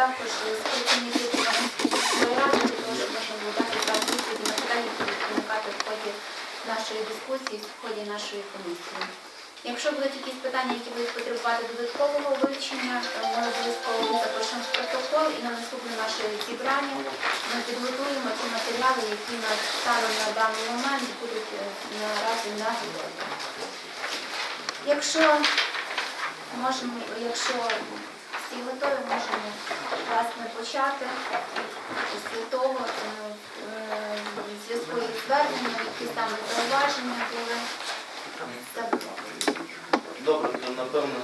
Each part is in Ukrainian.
також скликані міської ради, для того, можна було дати зразу відповіді які виникати в ході нашої дискусії, в ході нашої комісії. Якщо будуть якісь питання, які будуть потребувати додаткового вивчення, е, ми обов'язково запишемо в протокол і на наступне наше зібрання ми підготуємо ті матеріали, які на станом на даний момент будуть е, наразі на підготовці. Якщо можемо, якщо всі готові, можемо власне почати після того, е, е, зв'язку із зверненням, які саме зауваження були. Добре, то напевно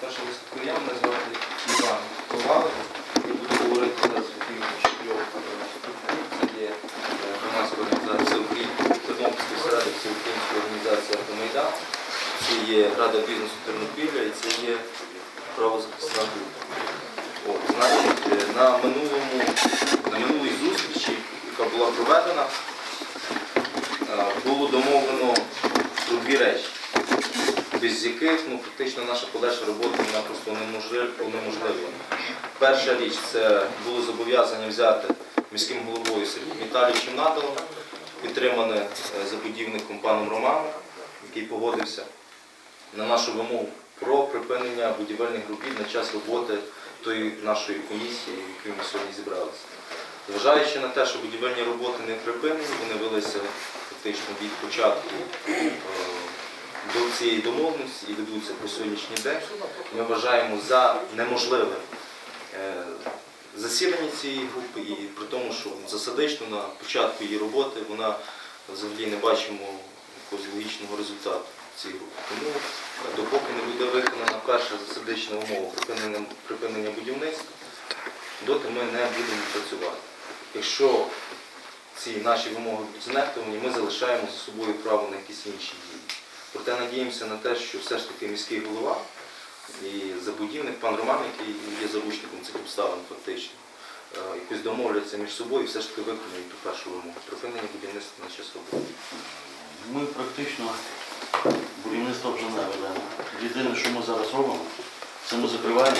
перше виступу я мене звати Іван Ковалик. Я буду говорити зараз від чотирьох. Це є е, громадська організація України, Тернопільська середа, Всеукраїнська організація «Автомайдан», це є Рада бізнесу Тернопілля і це є правозахисна. От, значить, е, на минулому, на минулій зустрічі, яка була проведена, е, було домовлено про дві речі без яких ну, фактично наша подальша робота вона просто унеможлив- Перша річ це було зобов'язання взяти міським головою Сергієм Віталійовичем Наталом, підтримане е, забудівником паном Романом, який погодився на нашу вимогу про припинення будівельних робіт на час роботи тої нашої комісії, якій ми сьогодні зібралися. Зважаючи на те, що будівельні роботи не припинені, вони велися фактично від початку е, до цієї домовленості і ведуться по сьогоднішній день. Ми вважаємо за неможливе е, засідання цієї групи і при тому, що засадично на початку її роботи вона взагалі не бачимо якогось логічного результату групи. Тому е, допоки не буде виконана перша засадична умова припинення, припинення будівництва, доти ми не будемо працювати. Якщо ці наші вимоги будуть знехтовані, ми залишаємо за собою право на якісь інші дії. Проте надіємося на те, що все ж таки міський голова і забудівник, пан Роман, який є заручником цих обставин фактично, е, якось домовляться між собою і все ж таки виконують ту першу вимогу припинення будівництва на час. Ми практично будівництво вже не ведемо. Єдине, що ми зараз робимо, це ми закриваємо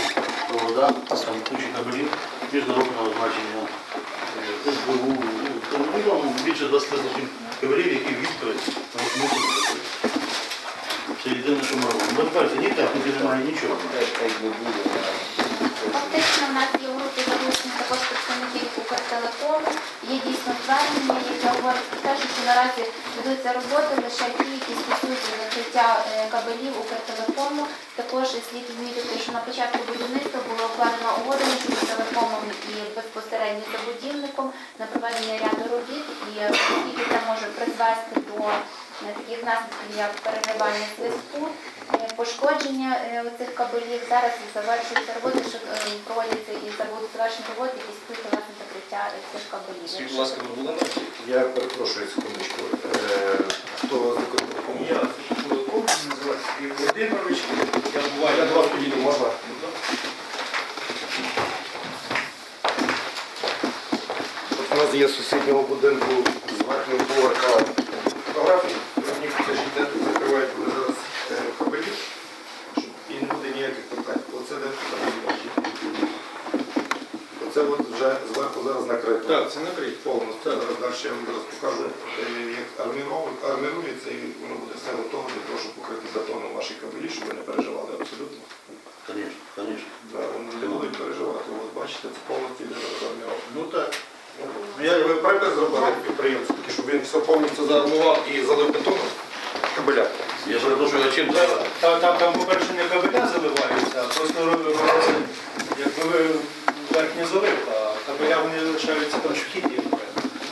провода, там кучу кабелів міжнародного значення е, СБУ. ну, Там мільйон, більше 20 тисяч кабелів, які відкриті. Це єдине, що ми робимо. Ми тепер ні техніки немає, нічого. Фактично, в нас є також представників Укртелекому. Є дійсно звернення, яке говорить про те, що наразі ведуться роботи лише ті, які стосуються закриття е, кабелів Укртелекому. Також слід відмітити, що на початку будівництва було укладено угода між Укртелекомом і безпосередньо забудівником на проведення ряду робіт, і е, оскільки це може призвести до е, таких наслідків, як переривання зв'язку, пошкодження цих кабелів. Зараз завершуються роботи, що проводяться і завершені роботи, які стосуються власне закриття цих кабелів. Скажіть, будь ласка, ви були на цій? Я перепрошую секундочку. Е, Хто з допомогу? Я комплекс називається Сергій Володимирович. Я буваю Я до вас підійду, можна? От у нас є з сусіднього будинку з верхнього поверха фотографії. Верхній теж йде, закривають коли зараз е, кабелі, щоб і не буде ніяких питань. Оце де фотографії. Оце от вже зверху зараз накрито. Так, це накрить. повністю. Зараз далі я вам зараз покажу, е, як армірується і воно буде все готово для того, щоб покрити бетоном ваші кабелі, щоб ви не переживали абсолютно. Звісно, звісно. Да, вони не будуть переживати. От бачите, це повністю йде зараз арміровка. Ну так. Я ви припис зробили підприємцю, таки, щоб він все повністю заармував і залив бетоном кабеля. Я перепрошую, а чим треба? Там, там, там по-перше, не кабеля заливаються, а просто робиться, якби ви верхній залив, а кабеля вони лишаються там в.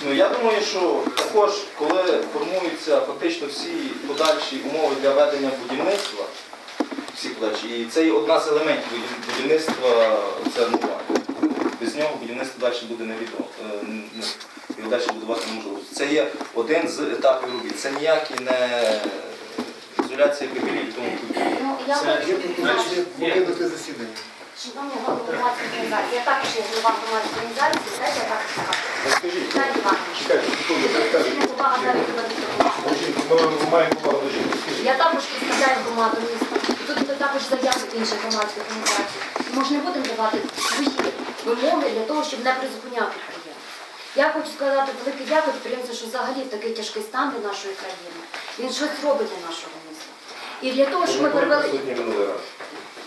Ну я думаю, що також, коли формуються фактично всі подальші умови для ведення будівництва, всі подальші, і це є одна з елементів будівництва це армування. Без нього будівництво далі буде невідомо. е, н- н- Його далі будувати неможливо. Це є один з етапів робіт. Це ніякі не ізоляція кабелів тому. Ну, я Це- хочу Значить, є. Покинути засідання. Шановні голови громадської організації, я також є голова громадської організації, знаєте, я також чекайте, секунду, Ми маємо до жінки. Скажіть. Я також представляю громаду міста. І Тут також заяви інших громадських організацій. Ми ж не будемо давати свої вимоги для того, щоб не призупиняти підприємство. Я хочу сказати велике дякую підприємцю, що взагалі в такий тяжкий стан для нашої країни. Він щось робить для нашого міста. І для того, щоб ми перевели. Присутні минулий раз.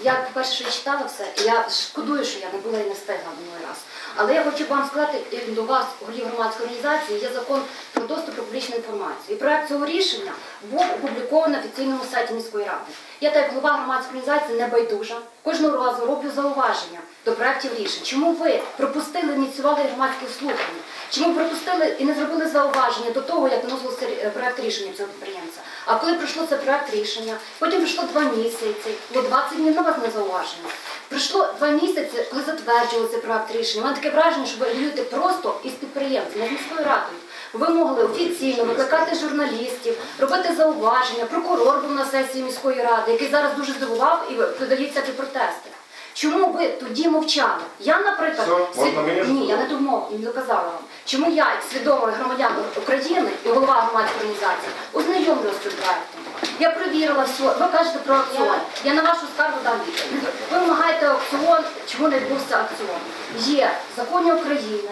Я перше що читала все, я шкодую, що я не була і не встигла минулий раз. Але я хочу вам сказати і до вас, голів громадської організації, є закон про доступ до публічної інформації. І проект цього рішення був опублікований на офіційному сайті міської ради. Я, так як голова громадської організації, не байдужа. Кожного разу роблю зауваження до проєктів рішень. Чому ви пропустили, ініціювали громадські слухання? Чому пропустили і не зробили зауваження до того, як вносився е, проект рішення цього підприємця? А коли пройшло це проект рішення, потім пройшло два місяці, було 20 днів на на зауваження. Пройшло два місяці, коли затверджували цей проект рішення. Мене таке враження, що ви воюєте просто із підприємцями, не з міською радою. Ви могли офіційно викликати журналістів, робити зауваження. Прокурор був на сесії міської ради, який зараз дуже здивував і подається під протести. Чому ви тоді мовчали? Я, наприклад, Все, можна мені ні, я не думав, не доказала вам. Чому я, як свідомий громадянин України і голова громадської організації, ознайомлюся з цим проектом? Я перевірила все. Ви кажете про аукціон. Я на вашу скаргу дам відповідь. Ви вимагаєте аукціон, чому не відбувся аукціон? Є законі України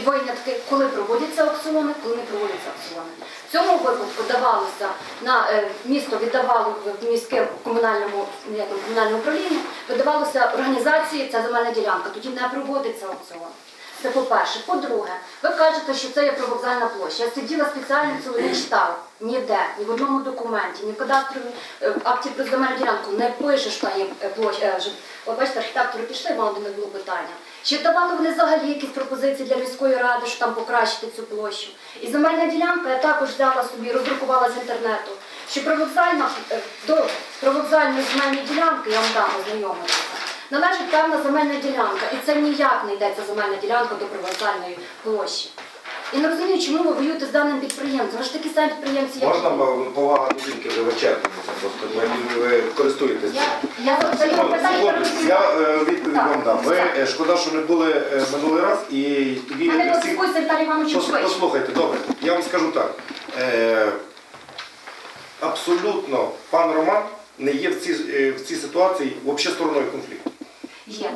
винятки, коли проводяться аукціони, коли не проводяться аукціони. В цьому випадку давалося на е, місто віддавало в міське комунальному як там, комунальне управління, видавалося організації ця земельна ділянка. Тоді не проводиться аукціон. Це по-перше. По-друге, ви кажете, що це є привокзальна площа. Я сиділа спеціально цього не читала. Ніде, ні в одному документі, ні в кадастровій е, акті про земельну ділянку не пише, що є е, площа. бачите, архітектори пішли, до них було питання. Чи давали вони взагалі якісь пропозиції для міської ради, що там покращити цю площу? І земельна ділянка я також взяла собі, роздрукувала з інтернету, що привокзальна е, до провокзальної земельної ділянки, я вам дам ознайомитися, належить певна земельна ділянка, і це ніяк не йдеться земельна ділянка до провокзальної площі. І не розумію, чому ви воюєте з даним підприємцем. Ви ж такі самі підприємці, як Можна б- повага до жінки вже вичерпується, просто ви, ви користуєтесь. цим. я. Я задаю Секунду, питання. секунду. Я е, відповідь Так. вам дам. Ви е, шкода, що не були е, минулий раз і тоді Мене не всі. Віталій Іванович Пос- швидше. Послухайте, добре. Я вам скажу так. Е, абсолютно пан Роман не є в цій, е, в цій ситуації взагалі стороною конфлікту. Є.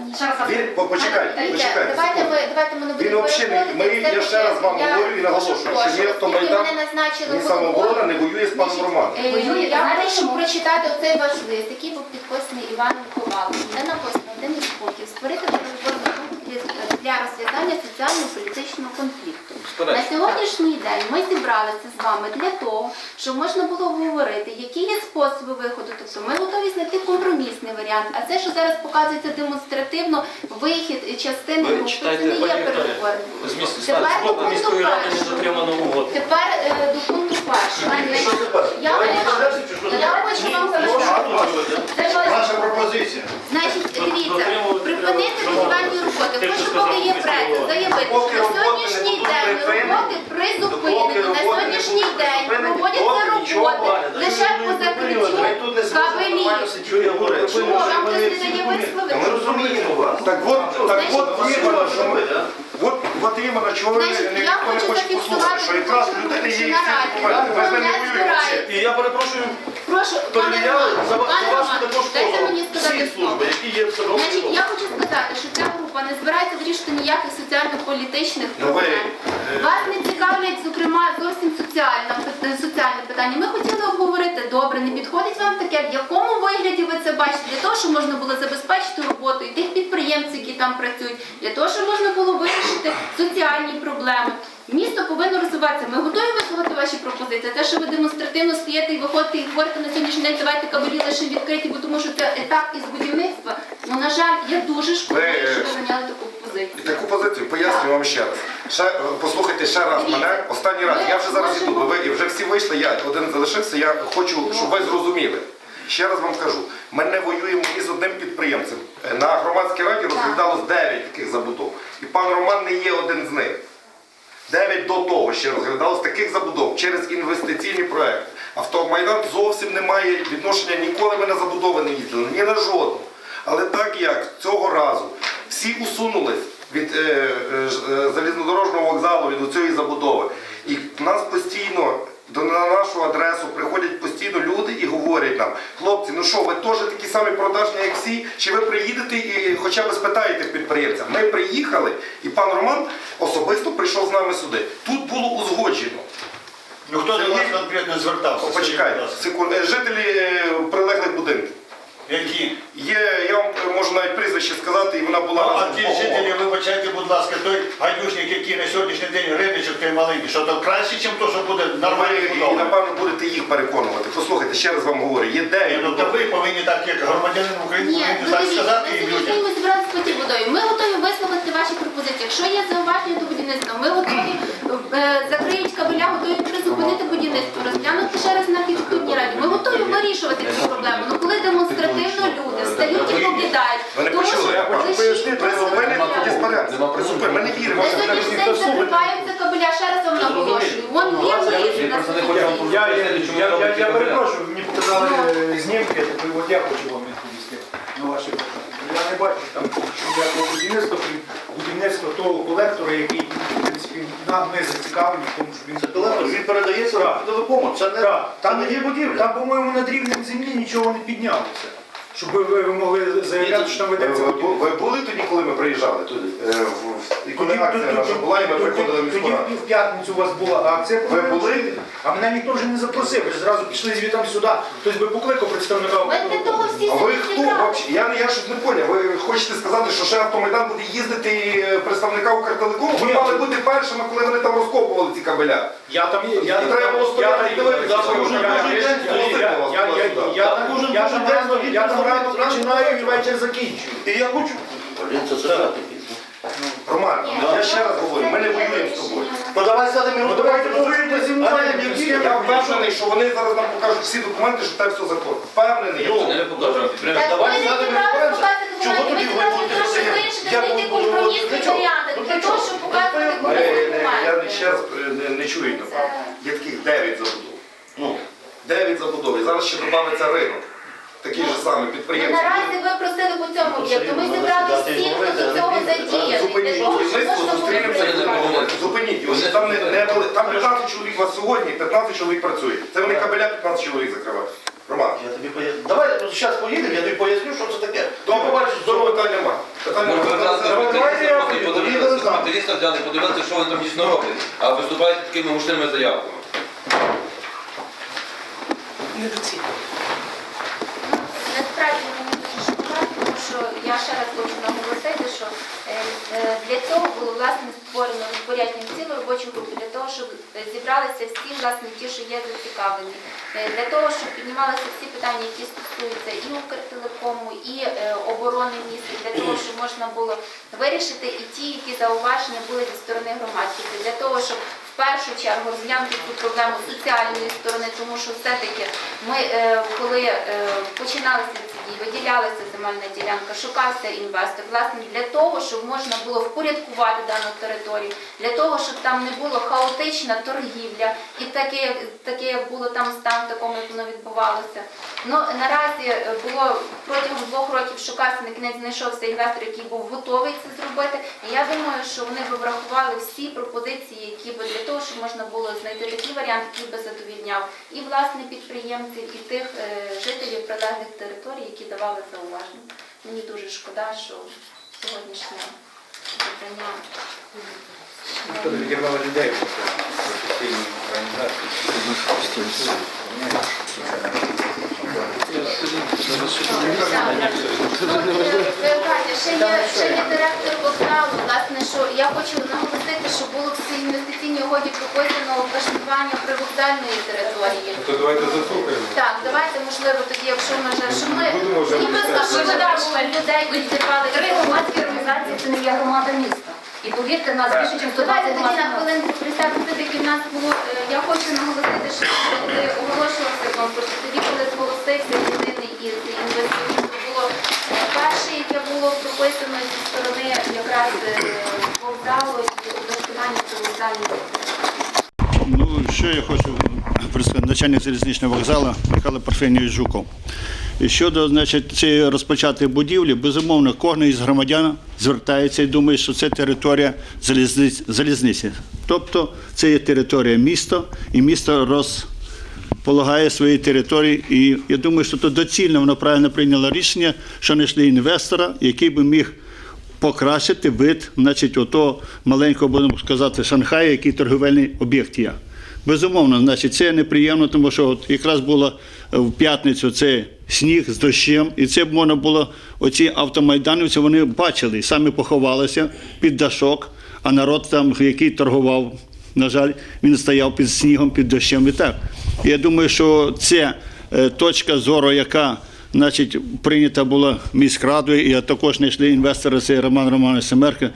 Він, по- почекайте, почекайте. Давайте секунду. ми давайте ми не Він будемо взагалі не- переходити. ми- я ще раз вам говорю і наголошую, що прошу, ні автомайдан, оскільки мене назначили Ні головою, самооборона не воює з паном Романом. е, Воює, Я знаєте прошу чому? прочитати оцей ваш лист, який був підписаний Іваном Ковалом, де написано один із поків створити переговорну групу для- для розв'язання соціально-політичного конфлікту. На сьогоднішній день ми зібралися з вами для того, щоб можна було говорити, які є способи виходу. Тобто ми готові знайти компромісний варіант. А це, що зараз показується демонстративно, вихід частини Ви групи, це не є міс- Тепер до пункту першого. Тепер е, до пункту першого. Я хочу- вам сказати. Ваша пропозиція. Значить, дивіться, припинити будівельні роботи. Прошу, поки є голова. Заявити, Поки що на сьогоднішній день роботи призупинені. На сьогоднішній день проводяться роботи лише по закриттю кабелів. Чому вам хтось не дає висловити? Ми розуміємо вас. Так от, так от що ми, от, от іменно, чого ви Значить, не, я ніхто не хочу хоче послухати, зафіксувати, що якраз що людини є всі документи, ми з ними не воюємо. І я перепрошую, Прошу, пане перевіряли Роман, за ва- пане за вашу Роман, дайте всі слово. служби, які є в Значить, я хочу сказати, що ця група не збирається вирішити ніяких соціально-політичних Ну, ви, проблем. е, Вас не цікавлять, зокрема, зовсім соціальне, соціальне питання. Ми хотіли обговорити, добре, не підходить вам таке, в якому вигляді ви це бачите, для того, щоб можна було забезпечити роботу і тих підприємців, які там працюють, для того, щоб можна було вирішити соціальні проблеми. Місто повинно розвиватися. Ми готові вислухати ваші пропозиції. Те, що ви демонстративно стоїте і виходите і говорите на сьогоднішній день, давайте кабелі лише відкриті, бо тому що це етап із будівництва. Ну, на жаль, я дуже шкодую, Ви- що ви зайняли таку позицію. Таку позицію пояснюю вам ще раз. Ще, е, послухайте ще раз мене, останній раз. Я вже зараз іду, бо ви і вже всі вийшли, я один залишився, я хочу, щоб ви зрозуміли. Ще раз вам кажу, ми не воюємо ні з одним підприємцем. Е, На громадській раді розглядалось 9 таких забудов. І пан Роман не є один з них. Дев'ять до того ще розглядалось таких забудов через інвестиційні проекти. Автомайдан зовсім не має відношення, ніколи ми на забудови не їздили, ні на жодну. Але так як цього разу всі усунулись від е, е, е, залізнодорожнього вокзалу, від цієї забудови, і нас постійно до на нашу адресу приходять постійно люди і говорять нам, хлопці, ну що, ви теж такі самі продажні, як всі, чи ви приїдете і хоча б спитаєте підприємця? Ми приїхали, і пан Роман особисто прийшов з нами сюди. Тут було узгоджено. Ну хто до вас конкретно звертався? Почекайте, секунду. Е, Жителі е, прилеглих будинків. Які? Є, я вам можу навіть прізвище сказати, і вона була Ну, а ті жителі, вибачайте, будь ласка, той гайдушник, який на сьогоднішній день Гребичок, той маленький, що то краще, ніж то, що буде нормально Ви, і, будовано? напевно, будете їх переконувати. Послухайте, ще раз вам говорю, є дев'ять. Ну, то ви повинні так, як громадянин України, Ні, повинні ну так дивіться, сказати ми їм сьогодні людям. зібралися по тій водою. Ми готові вислухати ваші пропозиції. Якщо є зауваження до будівництва, ми готові закриють кабеля, готові призупинити будівництво, розглянути ще раз на архітектурній раді. Ми готові вирішувати цю проблему. Ну коли демонстративно люди встають і покидають, тому що почули, я хочу пояснити, просто ми не віримо. На що сьогоднішній день закриваються кабеля, ще раз вам наголошую. Вон є на Я, я, я, я, я перепрошую, мені показали е, знімки, так от я хочу вам відповісти на ваші питання. Я не бачу там ніякого будівництва, крім будівництва того колектора, який, в принципі, нам ми зацікавлені, тому, що він Телефон, він передається Так. до. Це не, Так, там не є будівля. Там, по-моєму, над рівнем землі нічого не піднялося. Щоб ви, ви могли заявляти, що там Ви, ведеться ви, будівництво. ви були тоді, коли ми приїжджали туди? Е, в- І коли Тоді, акція наша була, і ми тоді- приходили в тоді міську раду. в п'ятницю у вас була акція. Ви були? А мене ніхто вже не запросив. Ви ж зразу пішли звітом сюди. Хтось би покликав представника. Ми для того всі А ви хто? вообще? Я, не- я щось не поняв. Ви хочете сказати, що ще автомайдан буде їздити і е, представника Укртелекому? Ви Ні. мали бути першими, коли вони там розкопували ці кабеля. Я там є. Я, І треба було стояти я- і дивитися, я- що я- кожен день я- вас туди. я- я Там кожен- рано- починаю і вечір закінчую. І я хочу. Блін, це це. Роман, Ні, я ну, ще раз говорю, ми не воюємо з тобою. Ну давай сядемо і Ну, давайте голосуйте зі мною. Я впевнений, що вони зараз нам покажуть всі документи, що це все закон. Впевнений. Йо, не покажу. Давай сядемо і Чого тоді ви будете Я буду- компромісні Для варіанти, Ну, для того, щоб показувати я ще раз е, не, не чую, напевно. Є таких 9 забудов. Ну, 9 забудов. І зараз ще додається ринок. Такий же самий Ну, підприємці. наразі ви просили по цьому об'єкту. Ми зібрали всіх, хто до цього задіяний. Зупиніть будівництво, зустрінемося і працювати. поговоримо. Зупиніть його. Там, не, не, були- там 15 чоловік у вас сьогодні, 15 чоловік працює. Це вони кабеля 15 чоловік закривають. Роман. я тобі поясню. Давай зараз поїдемо, я тобі поясню, що це таке. Ти Добре, побачиш здорово здорово. питань нема. Питань Може, ви нема. взяли Давай, давайте я поїду, подивилися, там. спеціаліста взяли, подивилися, що вони там дійсно роблять, а виступаєте такими гучними заявками. Насправді мені дуже шкода, тому що я ще раз хочу наголосити, що е, е, для цього було власне створено розпорядження цілу робочу групу, для того, щоб е, зібралися всі власне ті, що є зацікавлені, для того, щоб піднімалися всі питання, які стосуються і Укртелекому, і оборони міста, для того, щоб можна було вирішити і ті, які зауваження були зі сторони громадськості, для того, щоб в першу чергу розглянути цю проблему соціальної сторони, тому що все-таки ми, коли починалися ці дії, виділялася земельна ділянка, шукався інвестор, власне, для того, щоб можна було впорядкувати дану територію, для того, щоб там не було хаотична торгівля і таке, таке як було там стан, такому, як воно відбувалося. Ну, наразі е, було протягом двох років шукався, на кінець знайшовся інвестор, який був готовий це зробити. І я думаю, що вони би врахували всі пропозиції, які би для того, щоб можна було знайти такий варіант, який би задовільняв і власне підприємців, і тих е, жителів прилеглих територій, які давали зауваження. Мені дуже шкода, що сьогоднішнє завдання. Хто відірвали людей від організації. Ще є, директор вокзалу. Власне, що я хочу наголосити, що було в цій інвестиційній угоді прописано облаштування привокзальної території. То давайте заслухаємо. Так, давайте, можливо, тоді, якщо ми вже, щоб ми да, щоб людей відірвали. Громадські організації це не є громада міста. І повірте, нас більше, ніж 120 Давайте тоді на хвилинку присядемо, все-таки в нас було, е, я хочу наголосити, що коли оголошувався конкурс, тоді, коли зголосився єдиний із інвесторів, то було е, перше, яке було прописано зі сторони якраз е, вокзалу і облаштування привокзальної Ну, що я хочу представити начальник залізничного вокзалу Михайло Парфенійович Жуков. щодо значить, цієї розпочати будівлі, безумовно, кожен із громадян звертається і думає, що це територія залізниці. залізниці. Тобто це є територія міста, і місто розполагає свої території. І я думаю, що тут доцільно воно правильно прийняло рішення, що знайшли інвестора, який би міг покращити вид, значить, ото маленького, будемо сказати, Шанхая, який торговельний об'єкт є. Безумовно, значить, це неприємно, тому що от якраз було в п'ятницю це сніг з дощем, і це можна було, оці автомайданівці, вони бачили, самі поховалися під дашок, а народ там, який торгував, на жаль, він стояв під снігом, під дощем і так. Я думаю, що це е, точка зору, яка значить, прийнята була міськрадою, і також знайшли інвестори, це Роман Романович Семерка.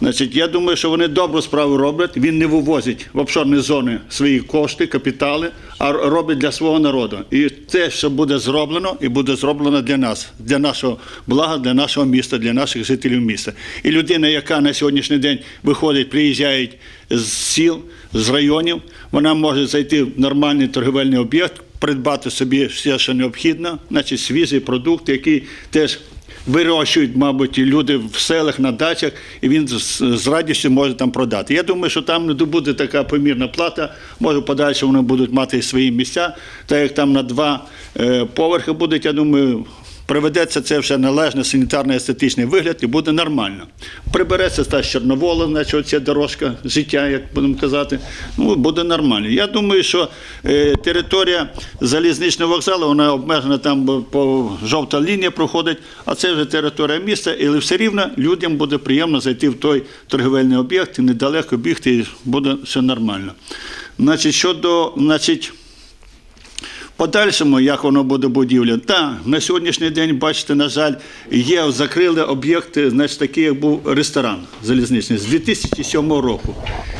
Значить, я думаю, що вони добру справу роблять. Він не вивозить в офшорні зони свої кошти, капітали, а робить для свого народу. І те, що буде зроблено, і буде зроблено для нас, для нашого блага, для нашого міста, для наших жителів міста. І людина, яка на сьогоднішній день виходить, приїжджає з сіл, з районів, вона може зайти в нормальний торговельний об'єкт, придбати собі все, що необхідно, значить свіжий продукт, який теж вирощують, мабуть, люди в селах на дачах, і він з, радістю може там продати. Я думаю, що там не буде така помірна плата. Може, подальше вони будуть мати свої місця, так як там на два е, поверхи будуть, я думаю. Приведеться це вже належний санітарно-естетичний вигляд і буде нормально. Прибереться та Чорновола, значить оця дорожка життя, як будемо казати, ну буде нормально. Я думаю, що е, територія залізничного вокзалу вона обмежена там по жовта лінія проходить, а це вже територія міста, і все рівно людям буде приємно зайти в той торговельний об'єкт і недалеко бігти, і буде все нормально. Значить, щодо, значить. Подальшому, як воно буде будівля, так, на сьогоднішній день, бачите, на жаль, є закрили об'єкти, значить, такий, як був ресторан залізничний з 2007 року.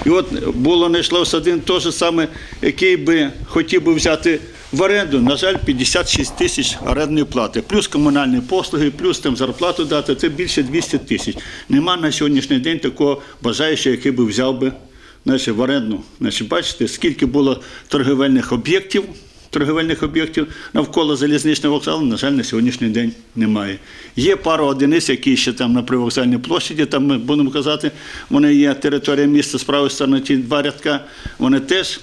І от було знайшлося один той же саме, який би хотів би взяти в оренду, на жаль, 56 тисяч орендної плати, плюс комунальні послуги, плюс там зарплату дати, це більше 200 тисяч. Нема на сьогоднішній день такого бажаючого, який би взяв би значить, в оренду. Значить, бачите, скільки було торговельних об'єктів торговельних об'єктів навколо залізничного вокзалу, на жаль, на сьогоднішній день немає. Є пара одиниць, які ще там на привокзальній площаді, там ми будемо казати, вони є територія міста з правої сторони, ті два рядка, вони теж.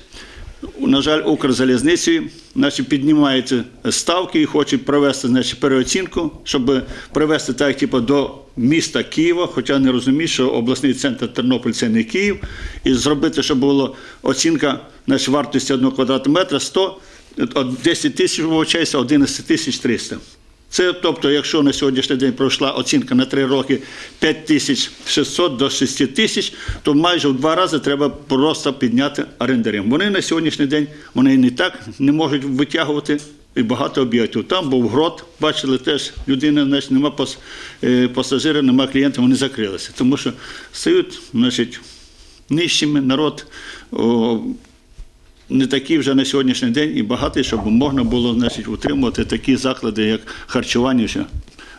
На жаль, Укрзалізницею значить, піднімаються ставки і хочуть провести значить, переоцінку, щоб привести так, типу, до міста Києва, хоча не розуміють, що обласний центр Тернопіль це не Київ, і зробити, щоб була оцінка значить, вартості одного квадратного метра 100, от 10 тисяч вибачається, 11 тисяч 300. Це, тобто, якщо на сьогоднішній день пройшла оцінка на 3 роки 5600 до 6 тисяч, то майже в два рази треба просто підняти орендарям. Вони на сьогоднішній день вони не так не можуть витягувати і багато об'єктів. Там був грот, бачили теж людина, значить, нема е, пасажирів, нема клієнтів, вони закрилися. Тому що стають, значить, нижчими народ. О, не такі вже на сьогоднішній день і багатий, щоб можна було значить, утримувати такі заклади, як харчування.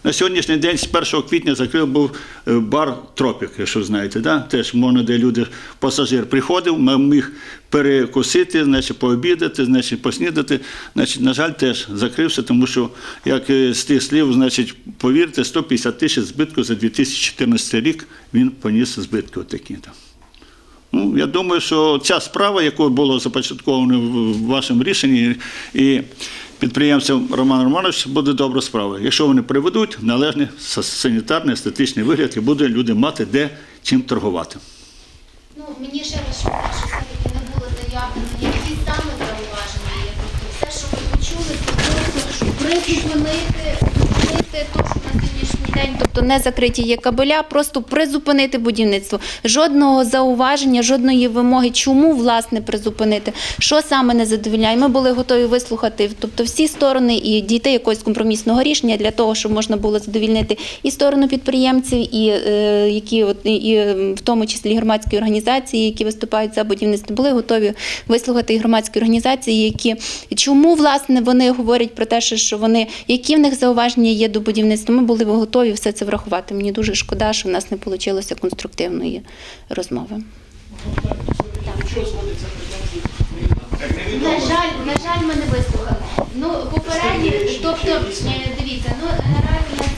На сьогоднішній день з 1 квітня закрив був е, бар Тропік, якщо знаєте. Да? Теж можна, де люди, пасажир приходив, міг перекусити, значить, пообідати, значить, поснідати. Значить, на жаль, теж закрився, тому що, як е, з тих слів, значить, повірте, 150 тисяч збитку за 2014 рік він поніс збитки отакі там. Ну, я думаю, що ця справа, яку було започатковано в вашому рішенні, і підприємцям Роман Романович буде добра справа. Якщо вони приведуть належний са- санітарний, естетичний вигляд, і буде люди мати де чим торгувати. Ну, мені ще раз, що все-таки не було заявлено, які саме зауваження є. Все, що ви почули, це просто призупинити, зупинити те, що на сьогоднішній день, тобто не закриті є кабеля, просто призупинити будівництво. Жодного зауваження, жодної вимоги, чому власне призупинити, що саме не задовільняє. Ми були готові вислухати тобто всі сторони і дійти якогось компромісного рішення для того, щоб можна було задовільнити і сторону підприємців, і е, які от і, в тому числі громадські організації, які виступають за будівництво, були готові вислухати і громадські організації, які чому власне вони говорять про те, що вони які в них зауваження є до будівництва. Ми були готові все це врахувати. Мені дуже шкода, що в нас не вийшло конструктивної розмови. На жаль, на жаль, ми не вислухали. Ну, попередні, тобто, е, дивіться, ну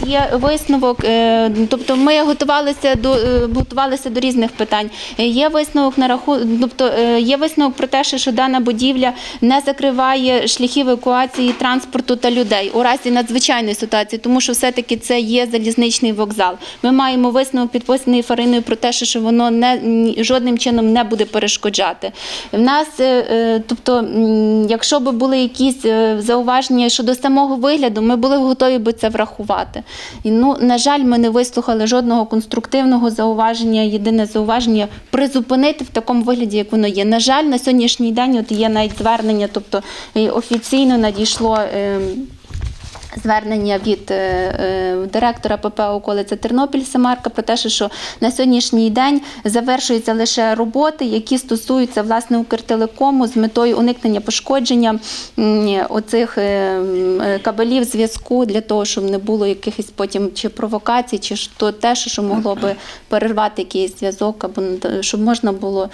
є висновок, е, тобто ми готувалися до е, готувалися до різних питань. Е, Є висновок на раху, тобто є висновок про те, що- дана будівля не закриває шляхи евакуації транспорту та людей у разі надзвичайної ситуації, тому що все-таки це є залізничний вокзал. Ми маємо висновок підписаний Фариною про те, що воно не жодним чином не буде перешкоджати. В нас, тобто, якщо б були якісь зауваження щодо самого вигляду, ми були готові би це врахувати. І, ну, на жаль, ми не вислухали жодного конструктивного зауваження. Єдине зауваження призупинити в такому вигляді, як воно є. На жаль, на сьогоднішній день от є навіть звернення, тобто е, офіційно надійшло. Е, Звернення від е, е, директора ПП околиця Тернопіль Семарка про те, що- на сьогоднішній день завершуються лише роботи, які стосуються власне Укртелекому з метою уникнення пошкодження м, оцих е, е, кабелів зв'язку для того, щоб не було якихось потім чи провокацій, чи то те, що могло би перервати якийсь зв'язок, або щоб можна було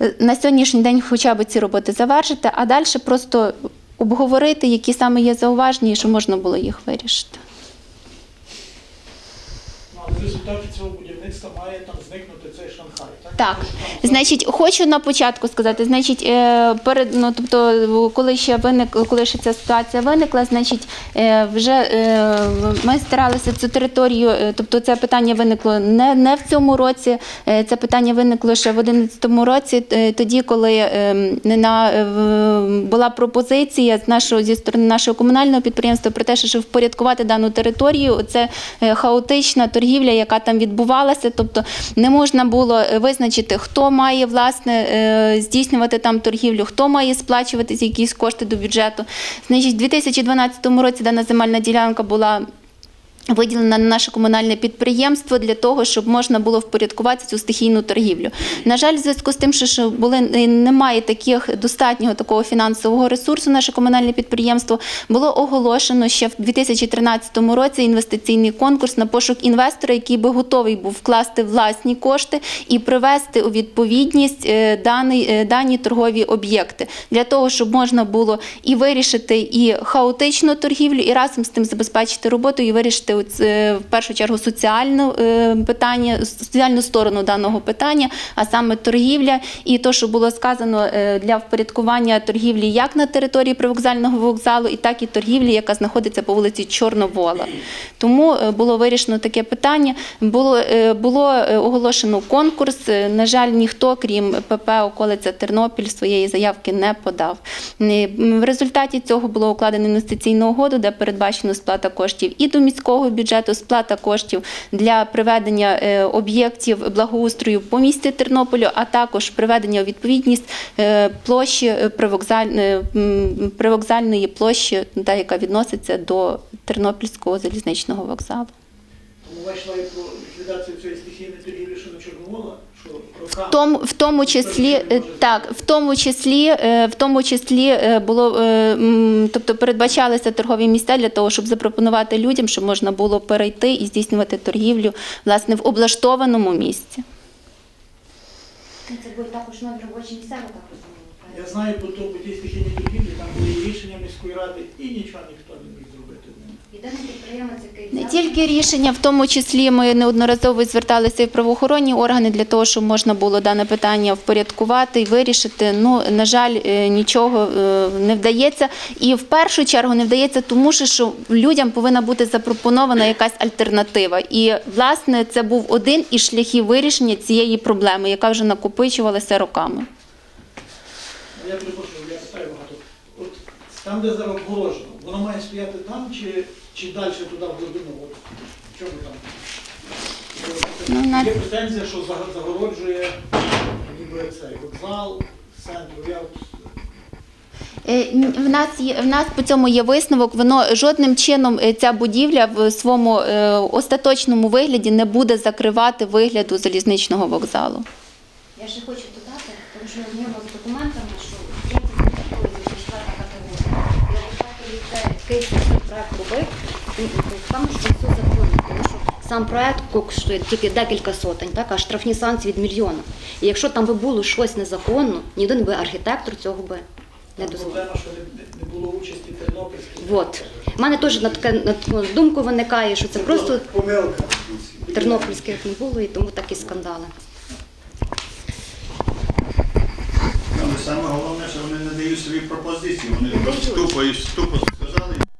е, на сьогоднішній день хоча б ці роботи завершити, а далі просто обговорити, які саме є зауваження, і що можна було їх вирішити. Ну, але в цього будівництва має там зникнути так? Значить, хочу на початку сказати, значить, е, перед ну, тобто, коли ще виник, коли ще ця ситуація виникла, значить, е, вже е, ми старалися цю територію, тобто це питання виникло не, не в цьому році, це питання виникло ще в 2011 році, тоді, коли е, не на була пропозиція з нашого зі сторони нашого комунального підприємства про те, що впорядкувати дану територію, це хаотична торгівля, яка там відбувалася. Тобто не можна було е, визначити, хто має власне е, здійснювати там торгівлю, хто має сплачувати якісь кошти до бюджету. Значить, у 2012 році дана земельна ділянка була. Виділена на наше комунальне підприємство для того, щоб можна було впорядкувати цю стихійну торгівлю. На жаль, в зв'язку з тим, що, були немає таких достатнього такого фінансового ресурсу, наше комунальне підприємство було оголошено ще в 2013 році інвестиційний конкурс на пошук інвестора, який би готовий був вкласти власні кошти і привести у відповідність е, даний, е, дані торгові об'єкти для того, щоб можна було і вирішити і хаотичну торгівлю, і разом з тим забезпечити роботу і вирішити оц- е, в першу чергу соціальну е, питання, соціальну сторону даного питання, а саме торгівля, і то, що було сказано е, для впорядкування торгівлі як на території привокзального вокзалу, і так і торгівлі, яка знаходиться по вулиці Чорновола. Тому було вирішено таке питання. Було, було оголошено конкурс. На жаль, ніхто, крім ПП околиця Тернопіль, своєї заявки не подав. В результаті цього було укладено інвестиційну угоду, де передбачено сплата коштів і до міського бюджету, сплата коштів для приведення е, об'єктів благоустрою по місті Тернополю, а також приведення у відповідність е, площі е, привокзальної площі, та яка відноситься до Тернопільського залізничного вокзалу. Ви про ліквідацію цієї стихійної торгівлі, що на Чорновола, що В тому, числі е, так, в тому числі, е, в тому числі е, було тобто передбачалися торгові місця для того, щоб запропонувати людям, щоб можна було перейти і здійснювати торгівлю власне в облаштованому місці. Це будуть також нові робочі місця, так розумієте? Я знаю по тому, по тій стихійній торгівлі, там були рішення міської ради, і нічого ніхто не міг зробити з ним. Єдиний підприємець, який Не тільки рішення, в тому числі ми неодноразово зверталися і в правоохоронні органи для того, щоб можна було дане питання впорядкувати і вирішити. Ну, на жаль, е, нічого е, не вдається. І в першу чергу не вдається, тому що що людям повинна бути запропонована якась альтернатива. І, власне, це був один із шляхів вирішення цієї проблеми, яка вже накопичувалася роками. Ну, Я перепрошую, я питаю багато. От там, де зараз обгорожено, воно має стояти там чи, чи далі туди в глибину? От, в чому там? Ну, на- Є претензія, що загороджує ніби цей вокзал, центр. Я от Е, В нас є в нас по цьому є висновок. Воно жодним чином е, ця будівля в своєму е, остаточному вигляді не буде закривати вигляду залізничного вокзалу. Я ще хочу додати, тому що я знайома з документами, це цей проект робив, він там що все законно, тому що сам проект коштує тільки декілька сотень, так, а штрафні санкції від мільйона. І якщо там би було щось незаконно, ні один би архітектор цього би не. Проблема, що не- не було участі Тернопільської. От. У мене теж на таке на таку думку виникає, що це просто Помилка. тернопільських не було, і тому такі скандали. Але саме головне, що вони не дають свої пропозиції, вони тупо і тупо telling you.